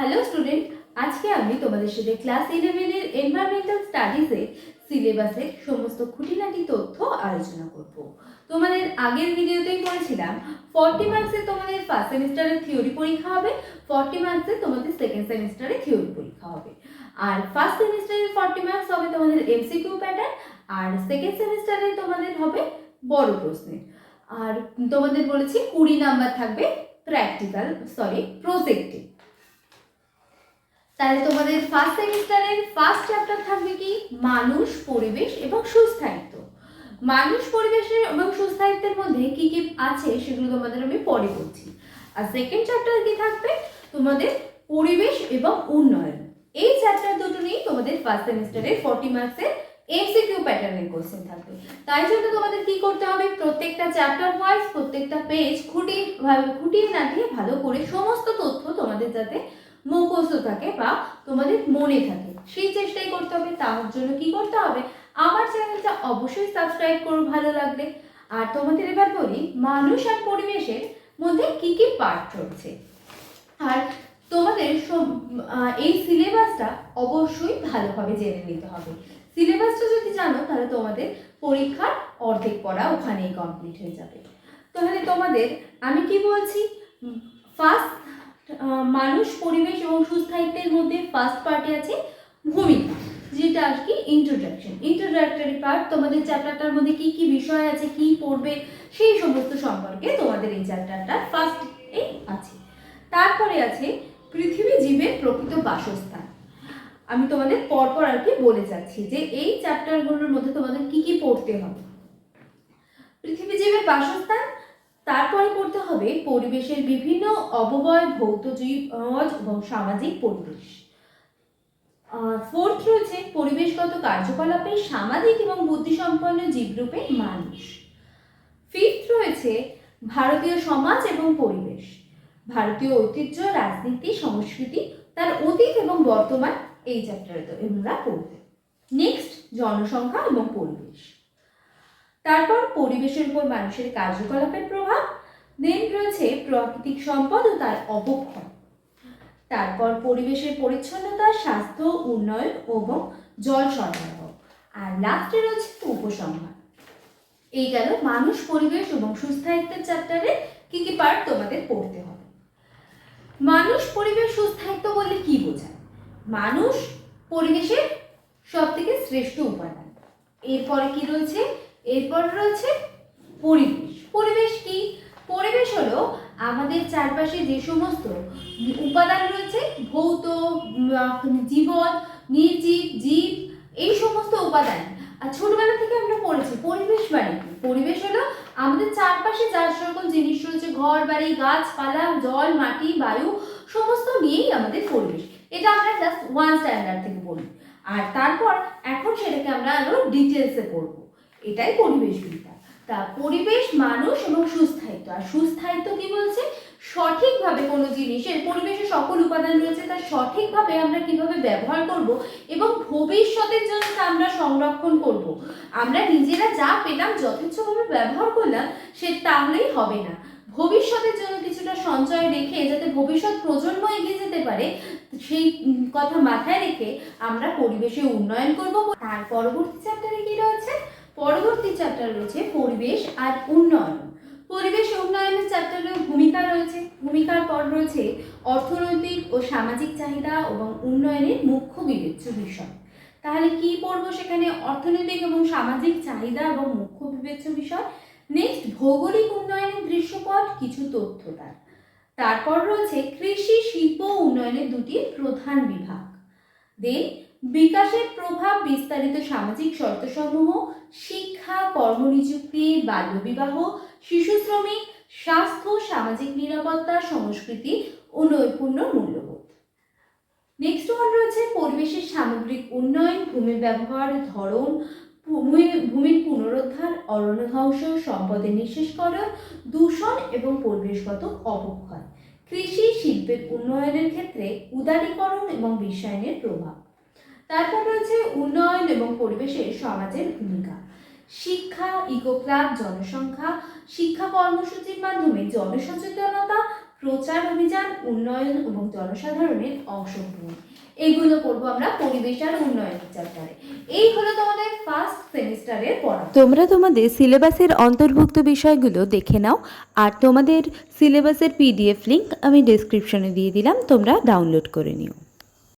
Hello student আজকে আমি তোমাদের সাথে ক্লাস ইলেভেনের এনভায়রনমেন্টাল স্টাডিজে সিলেবাসের সমস্ত খুঁটিনাটি তথ্য আলোচনা করব। তোমাদের আগের ভিডিওতেই বলেছিলাম ফর্টি মার্কসে তোমাদের ফার্স্ট সেমিস্টারের থিওরি পরীক্ষা হবে ফর্টি মার্কসে তোমাদের সেকেন্ড সেমিস্টারে থিওরি পরীক্ষা হবে। আর ফার্স্ট সেমিস্টারের ফর্টি মার্কস হবে তোমাদের এমসিকিউ প্যাটার্ন আর সেকেন্ড সেমিস্টারে তোমাদের হবে বড় প্রশ্নের। আর তোমাদের বলেছি কুড়ি নাম্বার থাকবে প্র্যাকটিক্যাল সরি প্রজেক্টে তাহলে তোমাদের ফার্স্ট সেমিস্টারের ফার্স্ট চ্যাপ্টার থাকবে কি? মানুষ, পরিবেশ এবং সুস্থায়িত্ব। মানুষ পরিবেশের এবং সুস্থায়িত্বের মধ্যে কি কি আছে সেগুলো তোমাদের আমি পরে বলছি। আর সেকেন্ড চ্যাপ্টার কি থাকবে? তোমাদের পরিবেশ এবং উন্নয়ন। এই চ্যাপ্টার দুটো নিয়েই তোমাদের ফার্স্ট সেমিস্টারের ফর্টি মার্কসের এমসিকিউ প্যাটার্নের কোশ্চেন থাকবে। তাই জন্য তোমাদের কি করতে হবে? প্রত্যেকটা চ্যাপ্টার ওয়াইজ প্রত্যেকটা পেজ ভালো- খুঁটিয়ে নাটিয়ে ভালো করে সমস্ত তথ্য তোমাদের যাতে মুখস্থ থাকে বা তোমাদের মনে থাকে। সেই চেষ্টাই করতে হবে, তার জন্য কি করতে হবে? আমার চ্যানেলটা অবশ্যই সাবস্ক্রাইব করো, ভালো লাগলে। আর তোমাদের এবার বলি, মানুষ আর পরিবেশের মধ্যে কি কি পার্ট রয়েছে আর তোমাদের এই সিলেবাসটা অবশ্যই ভালোভাবে জেনে নিতে হবে। সিলেবাসটা যদি জানো, তাহলে তোমাদের পরীক্ষার অর্ধেক পড়া ওখানেই কমপ্লিট হয়ে যাবে। তাহলে তোমাদের, আমি কি বলছি? ফার্স্ট মানুষ, পরিবেশ এবং সুস্থায়িত্বের মধ্যে ফার্স্ট পার্টে আছে ভূমিকা, যেটা আর কি ইন্ট্রোডাকশন ইন্ট্রোডাক্টরি পার্ট তোমাদের চ্যাপ্টারটার মধ্যে কি কি বিষয় আছে, কি পড়বে, সেই সমস্ত সম্পর্কে তোমাদের এই চ্যাপ্টারটা ফার্স্ট এই আছে। তারপরে আছে পৃথিবী জীবের প্রকৃত বাসস্থান। আমি তোমাদের পরপর আর কি বলে যাচ্ছি যে এই চ্যাপ্টারগুলোর মধ্যে তোমাদের কি কি পড়তে হবে। পৃথিবী জীবের বাসস্থান তারপরে পড়তে হবে পরিবেশের বিভিন্ন অববয় ভৌত জীব এবং সামাজিক পরিবেশ। ফোর্থ রয়েছে পরিবেশগত কার্যকলাপে সামাজিক এবং বুদ্ধিসম্পন্ন জীবরূপে মানুষ। ফিফথ রয়েছে ভারতীয় সমাজ এবং পরিবেশ। ভারতীয় ঐতিহ্য, রাজনীতি, সংস্কৃতি, তার অতীত এবং বর্তমান এই চ্যাপ্টারে তো আমরা পড়ব। নেক্সট জনসংখ্যা এবং পরিবেশ। তারপর পরিবেশের উপর মানুষের কার্যকলাপের প্রভাব দেন রয়েছে প্রাকৃতিক সম্পদ ও তার অবক্ষয়। তারপর পরিবেশের পরিচ্ছন্নতা, স্বাস্থ্য, উন্নয়ন এবং জল সরবরাহ। আর লাস্টে রয়েছে উপসংহার। এই গেল মানুষ, পরিবেশ এবং সুস্থায়িত্বের চ্যাপ্টারে কি কি পার্ট তোমাদের পড়তে হবে। মানুষ, পরিবেশ, সুস্থায়িত্ব বললে কি বোঝায়? মানুষ, পরিবেশের সব থেকে শ্রেষ্ঠ উপাদান। এরপরে কি রয়েছে? এরপর রয়েছে পরিবেশ। পরিবেশ কি? পরিবেশ হলো আমাদের চারপাশে যে সমস্ত উপাদান রয়েছে, ভৌত জীবন, নির্জীব, জীব, এই সমস্ত উপাদান। আর ছোটবেলা থেকে আমরা পড়েছি, পরিবেশ মানে পরিবেশ হলো আমাদের চারপাশে যার সকল জিনিস রয়েছে, ঘর, বাড়ি, গাছপালা, জল, মাটি, বায়ু, সমস্ত নিয়েই আমাদের পরিবেশ। এটা আমরা জাস্ট ওয়ান স্ট্যান্ডার্ড থেকে পড়ি। আর তারপর এখন সেটাকে আমরা আরও ডিটেলসে পড়ব। এটাই পরিবেশবিদ্যা তা পরিবেশ, মানুষ এবং সুস্থায়িত্ব। আর সুস্থায়িত্ব কি বলছে? সঠিকভাবে কোনো জিনিসের পরিবেশে সকল উপাদান রয়েছে, তা সঠিকভাবে আমরা কীভাবে ব্যবহার করব এবং ভবিষ্যতের জন্য তা আমরা সংরক্ষণ করব? আমরা নিজেরা যা পেলাম, যথেচ্ছভাবে ব্যবহার করলাম, সে তাহলেই হবে না। ভবিষ্যতের জন্য কিছুটা সঞ্চয় রেখে, যাতে ভবিষ্যৎ প্রজন্ম এগিয়ে যেতে পারে, সেই কথা মাথায় রেখে আমরা পরিবেশে উন্নয়ন করব। আর পরবর্তী চ্যাপ্টারে কি রয়েছে? পরবর্তী চ্যাপ্টার রয়েছে পরিবেশ আর উন্নয়ন। পরিবেশ উন্নয়নের চ্যাপ্টারের ভূমিকা রয়েছে। ভূমিকার পর রয়েছে অর্থনৈতিক ও সামাজিক চাহিদা এবং উন্নয়নের মুখ্য বিবেচ্য বিষয়। তাহলে কি পড়ব সেখানে? অর্থনৈতিক এবং সামাজিক চাহিদা এবং মুখ্য বিবেচ্য বিষয়। নেক্সট ভৌগোলিক উন্নয়নের দৃশ্যপট, কিছু তথ্য তার। তারপর রয়েছে কৃষি, শিল্প উন্নয়নের দুটি প্রধান বিভাগ। দেন বিকাশের প্রভাব বিস্তারিত সামাজিক শর্তসমূহ, শিক্ষা, কর্মনিযুক্তি, বাল্যবিবাহ, শিশু শ্রমিক, স্বাস্থ্য, সামাজিক নিরাপত্তা, সংস্কৃতি ও নৈপুণ্য মূল্যবোধ। নেক্সট ওয়ান রয়েছে পরিবেশের সামগ্রিক উন্নয়ন ভূমি ব্যবহার, ধরন ভূমির পুনরুদ্ধার অরণ্য ধ্বংস সম্পদের নিঃশেষকরণ, দূষণ এবং পরিবেশগত অবক্ষয়। কৃষি শিল্পের উন্নয়নের ক্ষেত্রে উদারীকরণ এবং বিশ্বায়নের প্রভাব। তারপর রয়েছে উন্নয়ন এবং পরিবেশে সমাজের ভূমিকা। শিক্ষা ইকো ক্লাব জনসংখ্যা, শিক্ষা কর্মসূচির মাধ্যমে জনসচেতনতা, প্রচার অভিযান, উন্নয়ন এবং জনসাধারণের অংশগ্রহণ এইগুলো পড়ব আমরা পরিবেশ আর উন্নয়ন চ্যাপ্টারে এই হলো তোমাদের ফার্স্ট সেমিস্টারের পড়া। তোমরা তোমাদের সিলেবাসের অন্তর্ভুক্ত বিষয়গুলো দেখে নাও, আর তোমাদের সিলেবাসের পিডিএফ লিংক আমি ডেসক্রিপশনে দিয়ে দিলাম, তোমরা ডাউনলোড করে নিও।